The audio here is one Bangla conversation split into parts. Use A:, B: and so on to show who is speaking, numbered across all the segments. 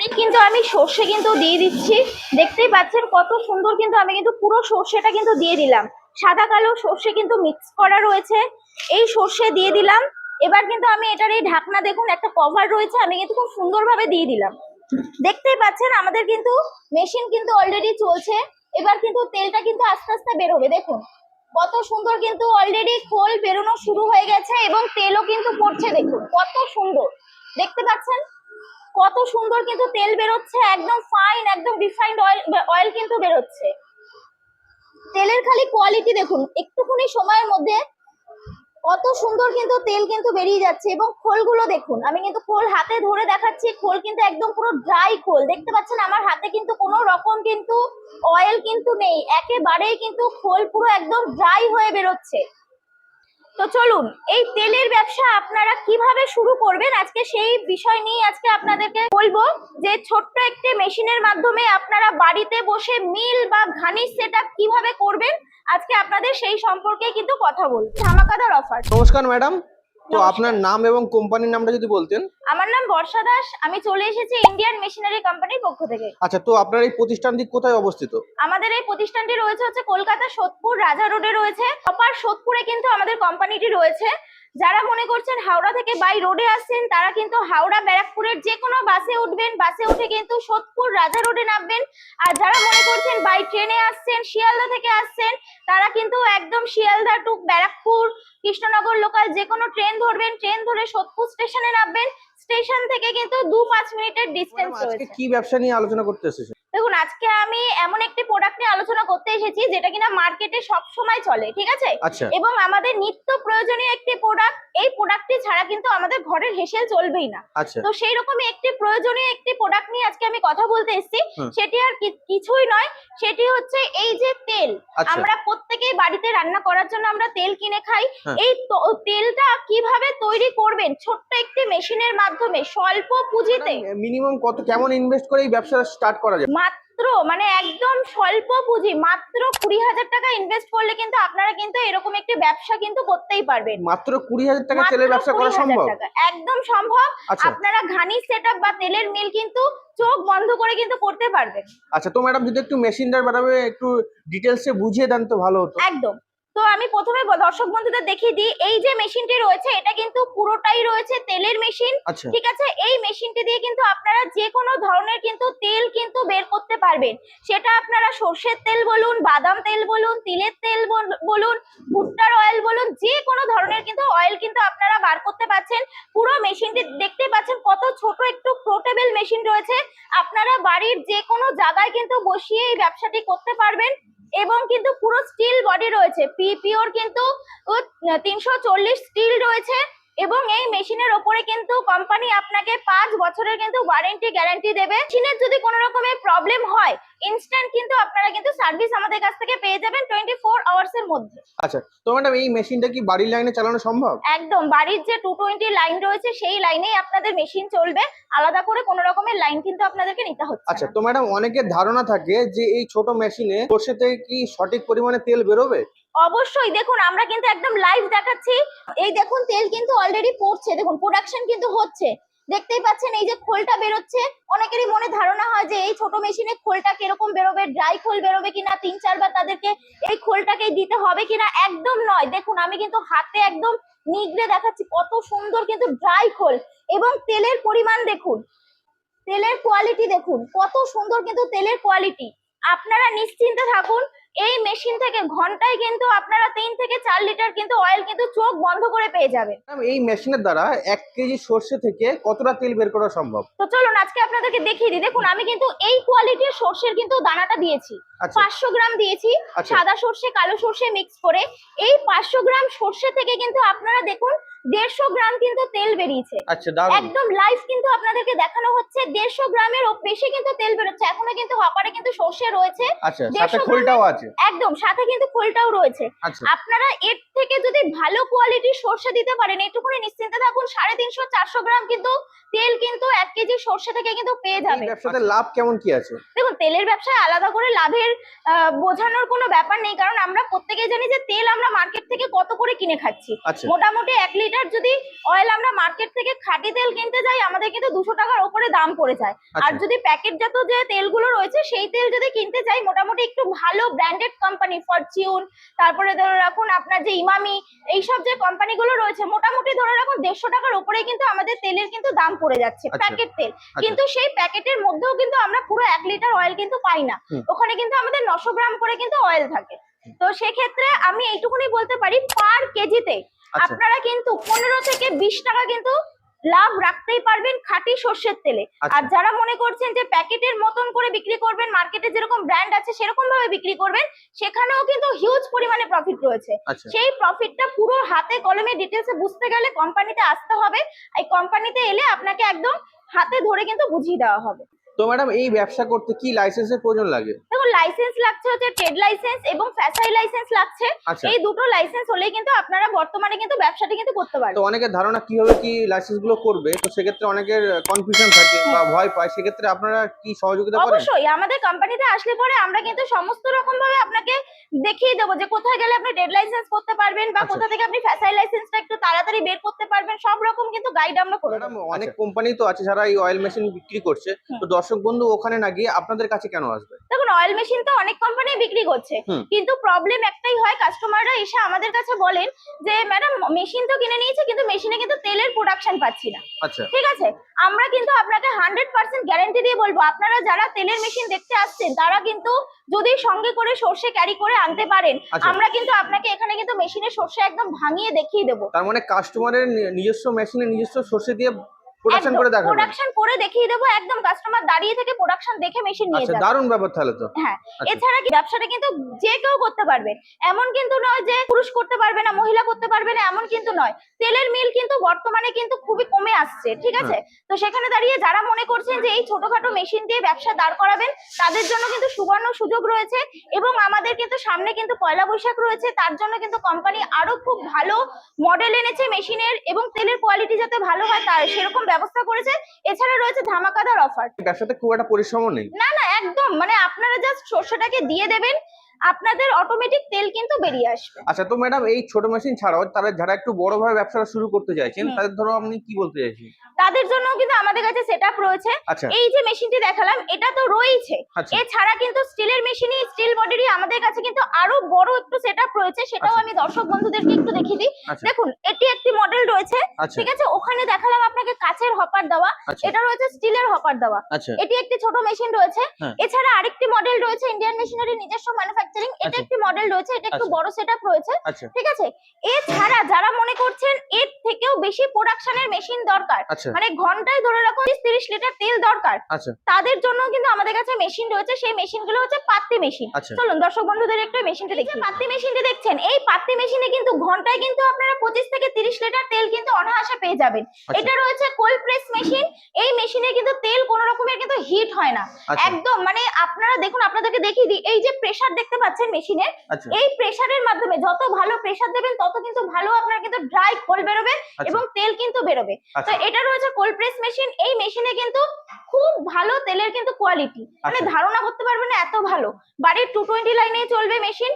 A: ডাইরেক্ট কিন্তু আমি সর্ষে কিন্তু দিয়ে দিচ্ছি। দেখতেই পাচ্ছেন কত সুন্দর কিন্তু আমি কিন্তু পুরো সর্ষেটা কিন্তু দিয়ে দিলাম। সাদা কালো সর্ষে কিন্তু মিক্স করা রয়েছে। এই সর্ষে দিয়ে দিলাম। এবার কিন্তু আমি এটার এই ঢাকনা দেখুন, একটা কভার রয়েছে, আমি কিন্তু খুব সুন্দরভাবে দিয়ে দিলাম। দেখতেই পাচ্ছেন আমাদের কিন্তু মেশিন কিন্তু অলরেডি চলছে। এবার কিন্তু তেলটা কিন্তু আস্তে আস্তে বেরোবে দেখুন, কত সুন্দর কিন্তু অলরেডি খোল বেরোনো শুরু হয়ে গেছে এবং তেলও কিন্তু পড়ছে। দেখুন, কত সুন্দর। দেখতে পাচ্ছেন? কত সুন্দর কিন্তু তেল বেরোচ্ছে, একদম ফাইন একদম রিফাইন্ড অয়েল অয়েল কিন্তু বেরোচ্ছে। তেলের খালি কোয়ালিটি দেখুন, একটুখানি সময়ের মধ্যে কত সুন্দর কিন্তু তেল কিন্তু বেরিয়ে যাচ্ছে এবং খোলগুলো দেখুন, আমি কিন্তু খোল হাতে ধরে দেখাচ্ছি, খোল কিন্তু একদম পুরো ড্রাই খোল, দেখতে পাচ্ছেন আমার হাতে কিন্তু কোনো রকম কিন্তু অয়েল কিন্তু নেই, একেবারেই কিন্তু খোল পুরো একদম ড্রাই হয়ে বেরোচ্ছে। তো চলুন, এই তেলের ব্যবসা আপনারা কীভাবে শুরু করবেন? আজকে সেই বিষয় নিয়ে আজকে আপনাদেরকে বলব যে ছোট্ট একটি মেশিনের মাধ্যমে আপনারা বাড়িতে বসে মিল বা ঘানি সেট কীভাবে করবেন? আজকে আপনাদের সেই সম্পর্কে কিন্তু কথা বলব। ধামাকাদার অফার।
B: নমস্কার ম্যাডাম। তো আপনার নাম এবং কোম্পানির নামটা যদি বলতেন।
A: আমার নাম বর্ষা দাস। আমি চলে এসেছি ইন্ডিয়ান মেশিনারি কোম্পানির পক্ষ থেকে।
B: আচ্ছা তো আপনার এই প্রতিষ্ঠানটি কোথায় অবস্থিত?
A: আমাদের এই প্রতিষ্ঠানটি রয়েছে হচ্ছে কলকাতা সোদপুর রাজা রোডে রয়েছে। অপার সোদপুরে কিন্তু আমাদের কোম্পানিটি রয়েছে। যারা মনে করছেন হাওড়া থেকে বাই রোডে আসছেন তারা কিন্তু হাওড়া ব্যারাকপুরের যে কোনো বাসে উঠবেন। বাসে উঠে কিন্তু সোদপুর রাজা রোডে নামবেন। আর যারা মনে করছেন বাই ট্রেনে আসছেন শিয়ালদা থেকে আসছেন তারা কিন্তু একদম শিয়ালদা টু ব্যারাকপুর কৃষ্ণনগর লোকাল যে কোনো ট্রেন ধরবেন ট্রেন ধরে সোদপুর স্টেশনে নামবেন। স্টেশন থেকে কিন্তু দু পাঁচ মিনিটের ডিস্টেন্স রয়েছে।
B: কি ব্যবসা নিয়ে আলোচনা করতে এসেছেন?
A: দেখুন আজকে আমি এমন একটি প্রোডাক্ট নিয়ে আলোচনা করতে এসেছি যেটা কিনা মার্কেটে সব সময় চলে ঠিক আছে?
B: আচ্ছা।
A: এবং আমাদের নিত্য প্রয়োজনীয় একটি প্রোডাক্ট এই প্রোডাক্টটি ছাড়া কিন্তু আমাদের ঘরের হেসেল চলবেই না।
B: আচ্ছা।
A: তো সেই রকমই একটি প্রয়োজনীয় একটি প্রোডাক্ট নিয়ে আজকে আমি কথা বলতে এসেছি। সেটি আর কিছুই নয় সেটি হচ্ছে এই যে তেল।
B: আচ্ছা।
A: আমরা প্রত্যেকেই বাড়িতে রান্না করার জন্য আমরা তেল কিনে খাই। এই তেলটা কীভাবে তৈরি করবেন? ছোট্ট একটি মেশিনের মাধ্যমে স্বল্প পুঁজিতে।
B: মিনিমাম কত কেমন ইনভেস্ট করে এই ব্যবসা স্টার্ট করা যায়?
A: মাত্র মানে একদম স্বল্প পুঁজি মাত্র কুড়ি হাজার টাকা ইনভেস্ট করলে কিন্তু আপনারা কিন্তু এরকম একটি ব্যবসা কিন্তু করতেই পারবেন।
B: মাত্র কুড়ি হাজার টাকা তেলের ব্যবসা করা
A: 20,000
B: সম্ভব।
A: একদম সম্ভব।
B: আচ্ছা।
A: আপনারা ঘানি সেট বা তেলের মিল কিন্তু চোখ বন্ধ করে কিন্তু করতে পারবেন।
B: আচ্ছা তো ম্যাডাম যদি একটু মেশিনটার ব্যাপারে একটু ডিটেলসে বুঝিয়ে দেন তো ভালো হতো।
A: একদম। তো আমি প্রথমে দর্শক বন্ধুদের দেখিয়ে দিই এই যে মেশিনটি রয়েছে এটা কিন্তু পুরোটাই রয়েছে তেলের মেশিন।
B: আচ্ছা।
A: ঠিক আছে? এই মেশিনটি দিয়ে কিন্তু আপনারা যে কোনো ধরনের কিন্তু তেল কিন্তু বের করতে পারবেন। সেটা আপনারা সর্ষের তেল বলুন বাদাম তেল বলুন তিলের তেল বল- বলুন ভুট্টার অয়েল বলুন যে কোনো ধরনের কিন্তু অয়েল কিন্তু আপনারা বার করতে পারছেন। পুরো মেশিনটি দেখতে পাচ্ছেন কত ছোট একটু পোর্টেবল মেশিন রয়েছে। আপনারা বাড়ির যে কোনো জায়গায় কিন্তু বসিয়ে এই ব্যবসাটি করতে পারবেন। এবং কিন্তু পুরো স্টিল বডি রয়েছে। পিপিওর কিন্তু তিনশো চল্লিশ স্টিল রয়েছে। এবং এই মেশিনের ওপরে কিন্তু কোম্পানি আপনাকে পাঁচ বছরের কিন্তু ওয়ারেন্টি গ্যারান্টি দেবে। মেশিনের যদি কোনো রকমের প্রবলেম হয় ইনস্ট্যান্ট কিন্তু আপনারা কিন্তু সার্ভিস আমাদের কাছ থেকে পেয়ে যাবেন টোয়েন্টি ফোর আওয়ার্স এর মধ্যে।
B: আচ্ছা তো ম্যাডাম এই মেশিনটা কি বাড়ির লাইনে চালানো সম্ভব?
A: একদম বাড়ির যে টু টোয়েন্টি লাইন রয়েছে সেই লাইনেই আপনাদের মেশিন চলবে। আলাদা করে কোনো রকমের লাইন কিন্তু আপনাদেরকে নিতে হচ্ছে
B: আচ্ছা তো ম্যাডাম অনেকের ধারণা থাকে যে এই ছোট মেশিনে সর্ষে থেকে কি সঠিক পরিমাণে তেল বেরোবে?
A: অবশ্যই দেখুন, আমরা কিন্তু একদম লাইভ দেখাচ্ছি। এই দেখুন, তেল কিন্তু অলরেডি পড়ছে। দেখুন প্রোডাকশন কিন্তু হচ্ছে। দেখতেই পাচ্ছেন, এই যে খোলটা বেরোচ্ছে। অনেকেরই মনে ধারণা হয় যে এই ছোট মেশিনে খোলটা কীরকম বেরোবে ড্রাই খোল বেরোবে কিনা, তিন চারবার তাদেরকে এই খোলটাকে দিতে হবে কিনা, একদম নয়। দেখুন, আমি কিন্তু হাতে একদম নিগড়ে দেখাচ্ছি, কত সুন্দর কিন্তু ড্রাই খোল। এবং তেলের পরিমাণ দেখুন, তেলের কোয়ালিটি দেখুন, কত সুন্দর কিন্তু তেলের কোয়ালিটি আপনারা নিশ্চিন্তে থাকুন এই মেশিন থেকে ঘন্টায় কিন্তু আপনারা তিন থেকে চার লিটার কিন্তু অয়েল কিন্তু চোখ বন্ধ করে পেয়ে যাবেন।
B: এই মেশিনের দ্বারা এক কেজি সর্ষে থেকে কতটা তেল বের করা সম্ভব?
A: তো চলুন আজকে আপনাদেরকে দেখিয়ে দিই। দেখুন আমি কিন্তু এই কোয়ালিটির সর্ষের কিন্তু দানাটা দিয়েছি।
B: আচ্ছা।
A: পাঁচশো গ্রাম দিয়েছি
B: আচ্ছা।
A: সাদা সর্ষে কালো সর্ষে মিক্স করে। এই পাঁচশো গ্রাম সর্ষে থেকে কিন্তু আপনারা দেখুন দেড়শো গ্রাম কিন্তু তেল বেরিয়েছে।
B: আচ্ছা
A: একদম লাইভ কিন্তু আপনাদেরকে দেখানো হচ্ছে। দেড়শো গ্রামের ও বেশি কিন্তু তেল বেরোচ্ছে। এখনও কিন্তু হপারে কিন্তু সর্ষে রয়েছে।
B: আচ্ছা
A: একদম সাথে কিন্তু খোলটাও রয়েছে।
B: আচ্ছা।
A: আপনারা এর থেকে যদি ভালো কোয়ালিটির সর্ষে দিতে পারেন এইটুকুনি নিশ্চিন্তে থাকুন সাড়ে তিনশো চারশো গ্রাম কিন্তু তেল কিন্তু এক কেজি সর্ষে থেকে কিন্তু পেয়ে যাবে
B: ব্যবসাতে লাভ কেমন কি আছে?
A: দেখুন তেলের ব্যবসায় আলাদা করে লাভের বোঝানোর কোনো ব্যাপার নেই। কারণ আমরা প্রত্যেকেই জানি যে তেল আমরা মার্কেট থেকে কত করে কিনে খাচ্ছি। মোটামুটি এক লিটার লিটার যদি অয়েল আমরা মার্কেট থেকে খাঁটি তেল কিনতে যাই আমাদের কিন্তু দুশো টাকার উপরে দাম পড়ে যায়। আর
B: আচ্ছা।
A: যদি প্যাকেটজাত যে তেলগুলো রয়েছে সেই তেল যদি কিনতে যাই মোটামুটি একটু ভালো ব্র্যান্ডেড কোম্পানি ফরচিউন তারপরে ধরে রাখুন আপনার যে ইমামি এইসব যে কোম্পানিগুলো রয়েছে মোটামুটি ধরে রাখুন দেড়শো টাকার উপরেই কিন্তু আমাদের তেলের কিন্তু দাম পড়ে যাচ্ছে
B: আচ্ছা।
A: প্যাকেট তেল।
B: আচ্ছা।
A: কিন্তু সেই প্যাকেটের মধ্যেও কিন্তু আমরা পুরো এক লিটার অয়েল কিন্তু পাই না। ওখানে কিন্তু আমাদের নশো গ্রাম করে কিন্তু অয়েল থাকে। তো সেক্ষেত্রে আমি এইটুকুনি বলতে পারি পার কেজিতে
B: আচ্ছা
A: আপনারা কিন্তু পনেরো থেকে বিশ টাকা কিন্তু লাভ রাখতেই পারবেন খাঁটি সর্ষের তেলে।
B: আচ্ছা।
A: আর যারা মনে করছেন যে প্যাকেটের মতন করে বিক্রি করবেন মার্কেটে যেরকম ব্র্যান্ড আছে সেরকম ভাবে বিক্রি করবেন সেখানেও কিন্তু হিউজ পরিমাণে প্রফিট রয়েছে।
B: আচ্ছা।
A: সেই প্রফিটটা পুরো হাতে কলমে ডিটেলসে বুঝতে গেলে কোম্পানিতে আসতে হবে। এই কোম্পানিতে এলে আপনাকে একদম হাতে ধরে কিন্তু বুঝিয়ে দেওয়া হবে।
B: তো ম্যাডাম এই ব্যবসা করতে কি লাইসেন্সের প্রয়োজন লাগে?
A: লাইসেন্স লাগছে হচ্ছে ট্রেড লাইসেন্স এবং ফ্যাসাই লাইসেন্স লাগছে।
B: আচ্ছা।
A: এই দুটো লাইসেন্স হলেই কিন্তু আপনারা বর্তমানে কিন্তু ব্যবসাটি কিন্তু করতে
B: তো অনেকের ধারণা কীভাবে কি লাইসেন্সগুলো করবে? তো সেক্ষেত্রে অনেকের কনফিউশন থাকে বা ভয় পায়। সেক্ষেত্রে আপনারা কি সহযোগিতা করেন?
A: অবশ্যই আমাদের কোম্পানিতে আসলে পরে আমরা কিন্তু সমস্ত রকম ভাবে আপনাকে দেখিয়ে দেবো যে কোথায় গেলে আপনি ডেড লাইসেন্স করতে পারবেন বা
B: আচ্ছা।
A: কোথা থেকে আপনি ফ্যাসাই লাইসেন্সটা একটু তাড়াতাড়ি বের করতে পারবেন। সব রকম কিন্তু গাইড আমরা করে
B: অনেক কোম্পানি তো আছে যারা এই অয়েল মেশিন বিক্রি করছে। তো দর্শক বন্ধু ওখানে না গিয়ে আপনাদের কাছে কেন আসবে?
A: দেখুন অয়েল মেশিন তো অনেক কোম্পানি বিক্রি করছে। কিন্তু প্রবলেম একটাই হয় কাস্টমাররা এসে আমাদের কাছে বলেন যে ম্যাডাম মেশিন তো কিনে নিয়েছে কিন্তু মেশিনে কিন্তু তেলের প্রোডাকশন পাচ্ছি না।
B: আচ্ছা।
A: ঠিক আছে? আমরা কিন্তু আপনাকে হান্ড্রেড পার্সেন্ট গ্যারান্টি দিয়ে বলব আপনারা যারা তেলের মেশিন দেখতে আসছেন তারা কিন্তু যদি সঙ্গে করে সর্ষে ক্যারি করে আনতে পারেন
B: আচ্ছা।
A: আমরা কিন্তু আপনাকে এখানে কিন্তু মেশিনের সর্ষে একদম ভাঙিয়ে দেখিয়ে দেবো।
B: তার মানে কাস্টমারের নিজস্ব মেশিনে নিজস্ব সর্ষে দিয়ে প্রোডাকশন করে দেখাবেন
A: প্রোডাকশন করে দেখিয়ে দেবো একদম কাস্টমার দাঁড়িয়ে থেকে প্রোডাকশন দেখে মেশিন নিয়ে
B: আচ্ছা দারুণ ব্যাপার তাহলে তো।
A: হ্যাঁ
B: আচ্ছা।
A: এছাড়া কি ব্যবসাটা কিন্তু যে কেউ করতে পারবে। এমন কিন্তু নয় যে পুরুষ করতে পারবে না মহিলা করতে পারবে না এমন কিন্তু নয়। তেলের মিল কিন্তু বর্তমানে কিন্তু খুবই কমে আসছে ঠিক আছে? তো সেখানে দাঁড়িয়ে যারা মনে করছেন যে এই ছোটখাটো মেশিন দিয়ে ব্যবসা দাঁড় করাবেন তাদের জন্য কিন্তু সুবর্ণ সুযোগ রয়েছে এবং আমাদের কিন্তু সামনে কিন্তু পয়লা বৈশাখ রয়েছে তার জন্য কিন্তু কোম্পানি আরও খুব ভালো মডেল এনেছে মেশিনের এবং তেলের কোয়ালিটি যাতে ভালো হয় তার সেরকম ব্যবস্থা করেছে। এছাড়া রয়েছে ধামাকাদার অফার
B: সাথে খুব একটা পরিশ্রম নেই।
A: না না একদম। মানে আপনারা জাস্ট সর্ষেটাকে দিয়ে দেবেন আপনাদের অটোমেটিক তেল কিন্তু বেরিয়ে আসবে।
B: আচ্ছা তো ম্যাডাম এই ছোট মেশিন ছাড়াও তারা যারা একটু বড় ভাবে ব্যবসাটা শুরু করতে চাইছেন তাদের ধরো আপনি কি বলতে চাইছেন?
A: তাদের জন্য কিন্তু আমাদের কাছে সেট রয়েছে।
B: আচ্ছা।
A: এই যে মেশিনটি দেখালাম এটা তো রয়েছে
B: আচ্ছা।
A: এছাড়া কিন্তু স্টিলের মেশিনই স্টিল বডিরই আমাদের কাছে কিন্তু আরও বড় একটু সেট রয়েছে। সেটাও
B: আচ্ছা।
A: আমি দর্শক বন্ধুদেরকে একটু দেখিয়ে দিই। দেখুন এটি একটি মডেল রয়েছে। ঠিক আছে ওখানে দেখালাম আপনাকে কাচের হপার দেওয়া। এটা রয়েছে স্টিলের হপার দেওয়া। এটি একটি ছোট মেশিন রয়েছে।
B: হ্যাঁ।
A: এছাড়া আরেকটি মডেল রয়েছে ইন্ডিয়ান মেশিনারি নিজস্ব ম্যানুফ্যাকচারিং এটা
B: আচ্ছা।
A: একটি মডেল রয়েছে এটা একটু
B: আচ্ছা।
A: বড় সেটআপ রয়েছে
B: আচ্ছা।
A: ঠিক আছে? এছাড়া যারা মনে করছেন এর থেকেও বেশি প্রোডাকশনের মেশিন দরকার মানে ঘন্টায় ধরে রাখুন তিরিশ লিটার তেল দরকার তাদের জন্য কিন্তু আমাদের কাছে মেশিন রয়েছে সেই মেশিনগুলো হচ্ছে পাত্তি মেশিন চলুন দর্শক বন্ধুদের একটু মেশিনটা দেখি পাত্তি মেশিনটি দেখছেন এই পাত্তি মেশিনে কিন্তু ঘন্টায় কিন্তু আপনারা পঁচিশ থেকে তিরিশ লিটার তেল কিন্তু অনায়াসে পেয়ে যাবেন। এটা রয়েছে কোল্ড প্রেস মেশিন এই মেশিনে কিন্তু তেল কোনো রকমের কিন্তু হিট হয় না। একদম মানে আপনারা দেখুন আপনাদেরকে দেখিয়ে দিই এই যে প্রেসার দেখতে পাচ্ছেন মেশিনে
B: আচ্ছা।
A: এই প্রেসারের মাধ্যমে যত ভালো প্রেসার দেবেন তত কিন্তু ভালো আপনার কিন্তু ড্রাই খোল বেরোবে
B: আচ্ছা।
A: এবং তেল কিন্তু বেরোবে। তো
B: আচ্ছা
A: এটা রয়েছে কোল্ড প্রেস মেশিন এই মেশিনে কিন্তু খুব ভালো তেলের কিন্তু কোয়ালিটি মানে। ধারণা করতে পারবেন না এত ভালো। বাড়ির টু টোয়েন্টি লাইনে চলবে মেশিন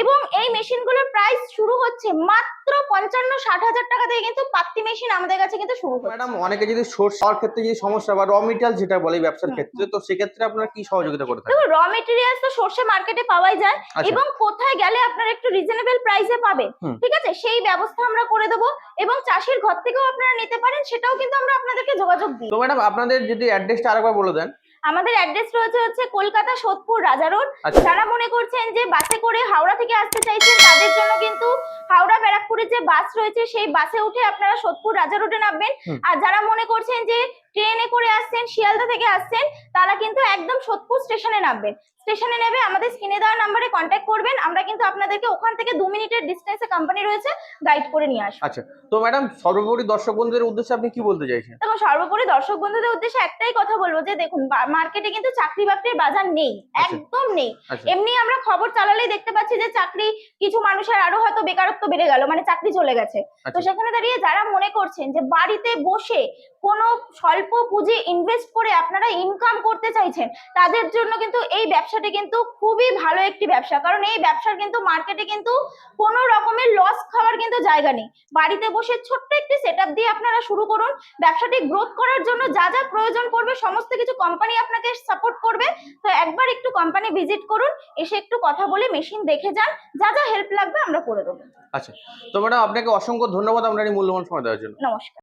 A: এবং এই মেশিনগুলোর প্রাইস শুরু হচ্ছে মাত্র পঞ্চান্ন ষাট হাজার টাকা থেকে কিন্তু পাত্তি মেশিন আমাদের কাছে কিন্তু শুরু হচ্ছে।
B: ম্যাডাম অনেকে যদি সোর্স হওয়ার ক্ষেত্রে যদি সমস্যা বা র মেটেরিয়াল যেটা বলে ব্যবসার ক্ষেত্রে তো সেক্ষেত্রে আপনারা কি সহযোগিতা করে থাকেন?
A: দেখুন র মেটেরিয়ালস তো সর্ষে মার্কেটে পাওয়াই যায়
B: আচ্ছা।
A: এবং কোথায় গেলে আপনারা একটু রিজনেবল প্রাইসে পাবেন ঠিক আছে? সেই ব্যবস্থা আমরা করে দেবো এবং চাষির ঘর থেকেও আপনারা নিতে পারেন সেটাও কিন্তু আমরা আপনাদেরকে যোগাযোগ দিই।
B: তো ম্যাডাম আপনাদের যদি অ্যাড্রেসটা আরেকবার বলে দেন।
A: আমাদের অ্যাড্রেস রয়েছে হচ্ছে কলকাতা সোদপুর রাজা রোড
B: আচ্ছা।
A: যারা মনে করছেন যে বাসে করে হাওড়া থেকে আসতে চাইছেন তাদের জন্য কিন্তু হাওড়া ব্যারাকপুরের যে বাস রয়েছে সেই বাসে উঠে আপনারা সোদপুর রাজা রোডে নামবেন। আর যারা মনে করছেন যে ট্রেনে করে আসছেন শিয়ালদা থেকে আসছেন তারা কিন্তু একদম সোদপুর স্টেশনে নামবেন। স্টেশনে নেবে আমাদের স্ক্রিনে দেওয়া নাম্বারে কন্ট্যাক্ট করবেন আমরা কিন্তু আপনাদেরকে ওখান থেকে দু মিনিটের ডিস্টেন্সে কোম্পানি রয়েছে গাইড করে নিয়ে আসব।
B: আচ্ছা তো ম্যাডাম সর্বোপরি দর্শক বন্ধুদের উদ্দেশ্যে আপনি কি বলতে চাইছেন?
A: দেখুন সর্বোপরি দর্শক বন্ধুদের উদ্দেশ্যে একটাই কথা বলব যে দেখুন মার্কেটে কিন্তু চাকরি বাকরির বাজার নেই
B: আচ্ছা।
A: একদম নেই।
B: আচ্ছা।
A: এমনি আমরা খবর চালালেই দেখতে পাচ্ছি যে চাকরি কিছু মানুষের আরও হয়তো বেকারত্ব বেড়ে গেল মানে চাকরি চলে গেছে। তো
B: আচ্ছা।
A: সেখানে দাঁড়িয়ে যারা মনে করছেন যে বাড়িতে বসে কোনো স্বল্প অল্প পুঁজি ইনভেস্ট করে আপনারা ইনকাম করতে চাইছেন তাদের জন্য কিন্তু এই ব্যবসাটি কিন্তু খুবই ভালো একটি ব্যবসা। কারণ এই ব্যবসার কিন্তু মার্কেটে কিন্তু কোনো রকমের লস খাওয়ার কিন্তু জায়গা নেই। বাড়িতে বসে ছোট্ট একটি সেট দিয়ে আপনারা শুরু করুন। ব্যবসাটি গ্রোথ করার জন্য যা যা প্রয়োজন পড়বে সমস্ত কিছু কোম্পানি আপনাকে সাপোর্ট করবে। তো একবার একটু কোম্পানি ভিজিট করুন এসে একটু কথা বলে মেশিন দেখে যান যা যা হেল্প লাগবে আমরা করে দেবো।
B: আচ্ছা তো ম্যাডাম আপনাকে অসংখ্য ধন্যবাদ আপনার এই মূল্যবান সময় দেওয়ার জন্য।
A: নমস্কার।